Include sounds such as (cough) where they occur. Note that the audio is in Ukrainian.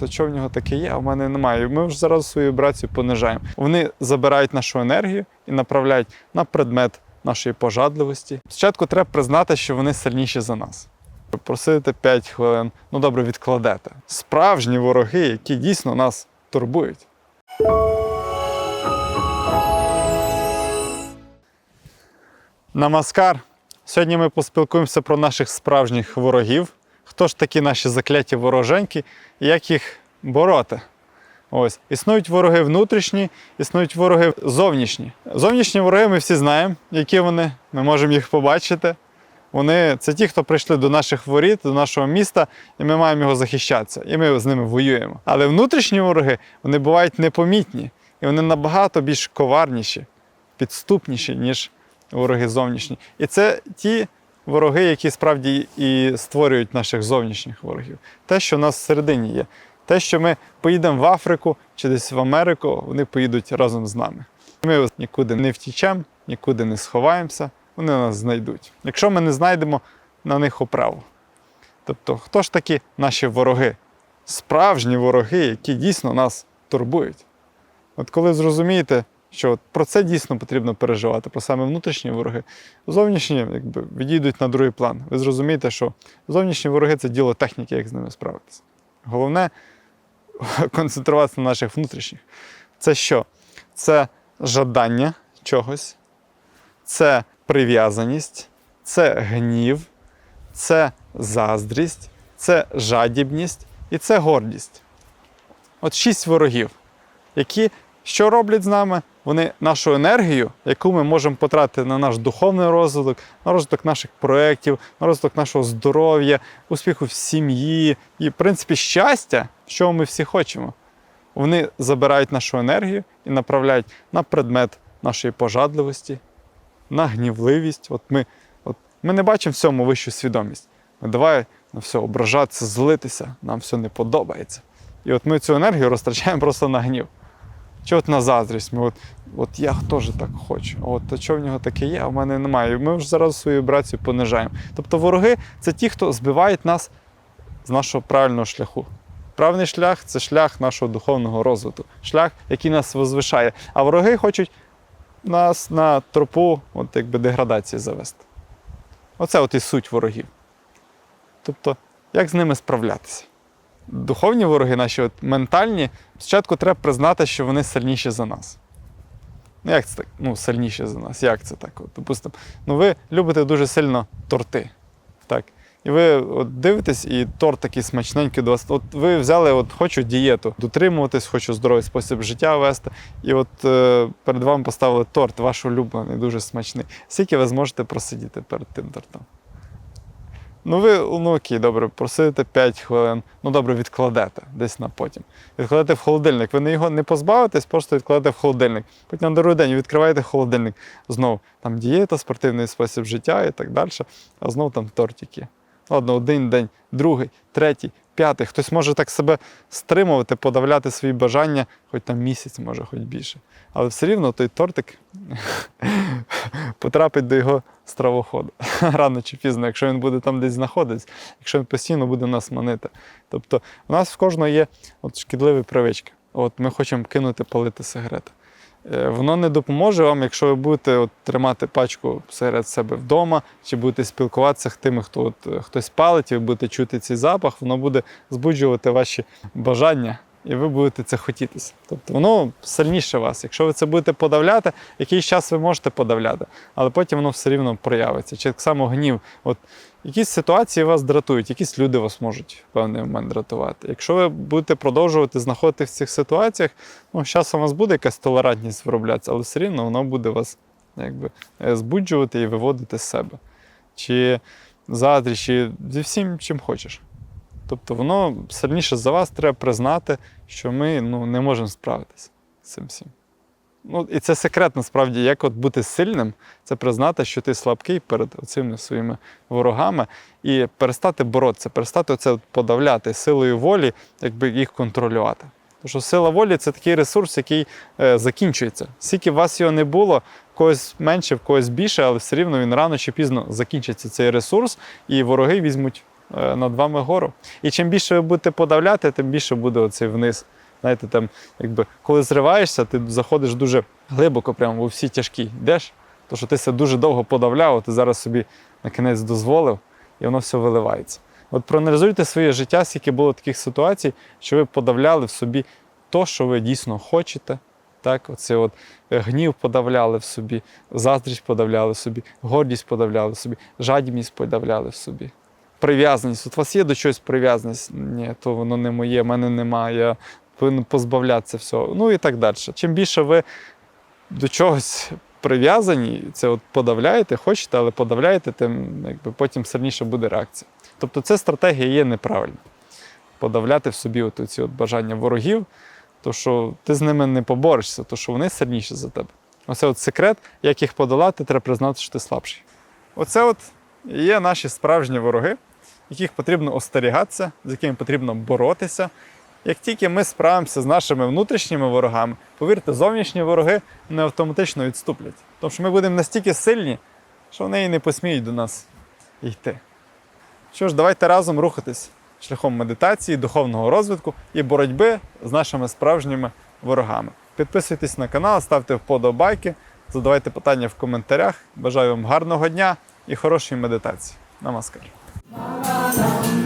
то що в нього таке є, а в мене немає. Ми вже зараз свою вібрацію понижаємо. Вони забирають нашу енергію і направляють на предмет нашої пожадливості. Спочатку треба признати, що вони сильніші за нас. Просите 5 хвилин, ну добре, відкладете. Справжні вороги, які дійсно нас турбують. Намаскар. Сьогодні ми поспілкуємося про наших справжніх ворогів. Хто ж такі наші закляті вороженьки і як їх бороти? Ось. Існують вороги внутрішні, існують вороги зовнішні. Зовнішні вороги ми всі знаємо, які вони, ми можемо їх побачити. Вони це ті, хто прийшли до наших воріт, до нашого міста, і ми маємо його захищатися. І ми з ними воюємо. Але внутрішні вороги вони бувають непомітні, і вони набагато більш коварніші, підступніші, ніж вороги зовнішні. І це ті вороги, які справді і створюють наших зовнішніх ворогів. Те, що в нас всередині є. Те, що ми поїдемо в Африку чи десь в Америку, вони поїдуть разом з нами. Ми нікуди не втічемо, нікуди не сховаємося, вони нас знайдуть. Якщо ми не знайдемо на них оправу. Тобто, хто ж такі наші вороги? Справжні вороги, які дійсно нас турбують. От коли зрозумієте, що от про це дійсно потрібно переживати, про саме внутрішні вороги, зовнішні якби, відійдуть на другий план. Ви зрозумієте, що зовнішні вороги це діло техніки, як з ними справитися. Головне (laughs) концентруватися на наших внутрішніх. Це що? Це жадання чогось, це прив'язаність, це гнів, це заздрість, це жадібність і це гордість. От шість ворогів, які що роблять з нами? Вони нашу енергію, яку ми можемо потратити на наш духовний розвиток, на розвиток наших проєктів, на розвиток нашого здоров'я, успіху в сім'ї і, в принципі, щастя, що ми всі хочемо. Вони забирають нашу енергію і направляють на предмет нашої пожадливості, на гнівливість. От ми, от ми не бачимо в цьому вищу свідомість. Ми давай на все ображатися, злитися, нам все не подобається. І от ми цю енергію розтрачаємо просто на гнів. Чи от на заздрість. Ми от, от я теж так хочу. А от то що в нього таке є, а в мене немає. І ми вже зараз свою вібрацію понижаємо. Тобто вороги це ті, хто збивають нас з нашого правильного шляху. Правильний шлях це шлях нашого духовного розвитку, шлях, який нас возвишає. А вороги хочуть нас на тропу от якби деградації завести. Оце от і суть ворогів. Тобто, як з ними справлятися? Духовні вороги, наші от ментальні, спочатку треба признати, що вони сильніші за нас. Ну, як це так? Ну, сильніші за нас. Як це так? Допустимо, ну ви любите дуже сильно торти. Так. І ви от дивитесь, і торт такий смачненький до вас. От ви взяли, от хочу дієту, дотримуватись, хочу здоровий спосіб життя вести. І от е, перед вами поставили торт, ваш улюблений, дуже смачний. Скільки ви зможете просидіти перед тим тортом? Ну, ви, ну окей, добре, просидите 5 хвилин, ну добре, відкладете десь на потім. Відкладете в холодильник. Ви не його не позбавитесь, просто відкладете в холодильник. Потім на другий день відкриваєте холодильник. Знову там дієта, спортивний спосіб життя і так далі. А знову там тортики. Ладно, один день, другий, третій, п'ятий. Хтось може так себе стримувати, подавляти свої бажання, хоч там місяць, може, хоч більше. Але все рівно той тортик (laughs) потрапить до його стравоходу (laughs) рано чи пізно, якщо він буде там десь знаходитись, якщо він постійно буде нас манити. Тобто, у нас в кожного є от шкідливі привички. От ми хочемо кинути палити сигарети. Е, Воно не допоможе вам, якщо ви будете от, тримати пачку серед себе вдома, чи будете спілкуватися з тими, хто от, е, хтось палить, і ви будете чути цей запах, воно буде збуджувати ваші бажання, і ви будете це хотітися. Тобто воно сильніше вас. Якщо ви це будете подавляти, якийсь час ви можете подавляти, але потім воно все рівно проявиться. Чи так само гнів. От якісь ситуації вас дратують, якісь люди вас можуть в певний момент дратувати. Якщо ви будете продовжувати знаходитися в цих ситуаціях, ну, з часом у вас буде якась толерантність вироблятися, але все рівно воно буде вас якби, е, збуджувати і виводити з себе. Чи заздрість, чи зі всім, чим хочеш. Тобто воно сильніше за вас треба признати, що ми ну, не можемо справитися з цим всім. Ну, і це секрет насправді, як от бути сильним, це признати, що ти слабкий перед цими своїми ворогами, і перестати боротися, перестати оце подавляти силою волі, якби їх контролювати. Тому що сила волі це такий ресурс, який е, закінчується. Скільки вас його не було, когось менше, в когось більше, але все рівно він рано чи пізно закінчиться цей ресурс, і вороги візьмуть над вами гору. І чим більше ви будете подавляти, тим більше буде оцей вниз. Знаєте, там, якби, коли зриваєшся, ти заходиш дуже глибоко, прямо у всі тяжкі йдеш, то що ти себе дуже довго подавляв, ти зараз собі на кінець дозволив, і воно все виливається. От проаналізуйте своє життя, скільки було таких ситуацій, що ви подавляли в собі то, що ви дійсно хочете. Так, оце от е, гнів подавляли в собі, заздрість подавляли в собі, гордість подавляли в собі, жадібність подавляли в собі. Прив'язаність. От у вас є до чогось прив'язаність? Ні, то воно не моє, мене немає, я повинен позбавлятися всього. Ну і так далі. Чим більше ви до чогось прив'язані, це от подавляєте, хочете, але подавляєте, тим якби, потім сильніше буде реакція. Тобто ця стратегія є неправильна. Подавляти в собі от ці от бажання ворогів, то що ти з ними не поборешся, то що вони сильніші за тебе. Оце от секрет, як їх подолати, треба признати, що ти слабший. Оце от є наші справжні вороги, яких потрібно остерігатися, з якими потрібно боротися. Як тільки ми справимося з нашими внутрішніми ворогами, повірте, зовнішні вороги не автоматично відступлять. Тому що ми будемо настільки сильні, що вони і не посміють до нас йти. Що ж, давайте разом рухатись шляхом медитації, духовного розвитку і боротьби з нашими справжніми ворогами. Підписуйтесь на канал, ставте вподобайки, задавайте питання в коментарях. Бажаю вам гарного дня і хорошої медитації. Намаскар. Mama,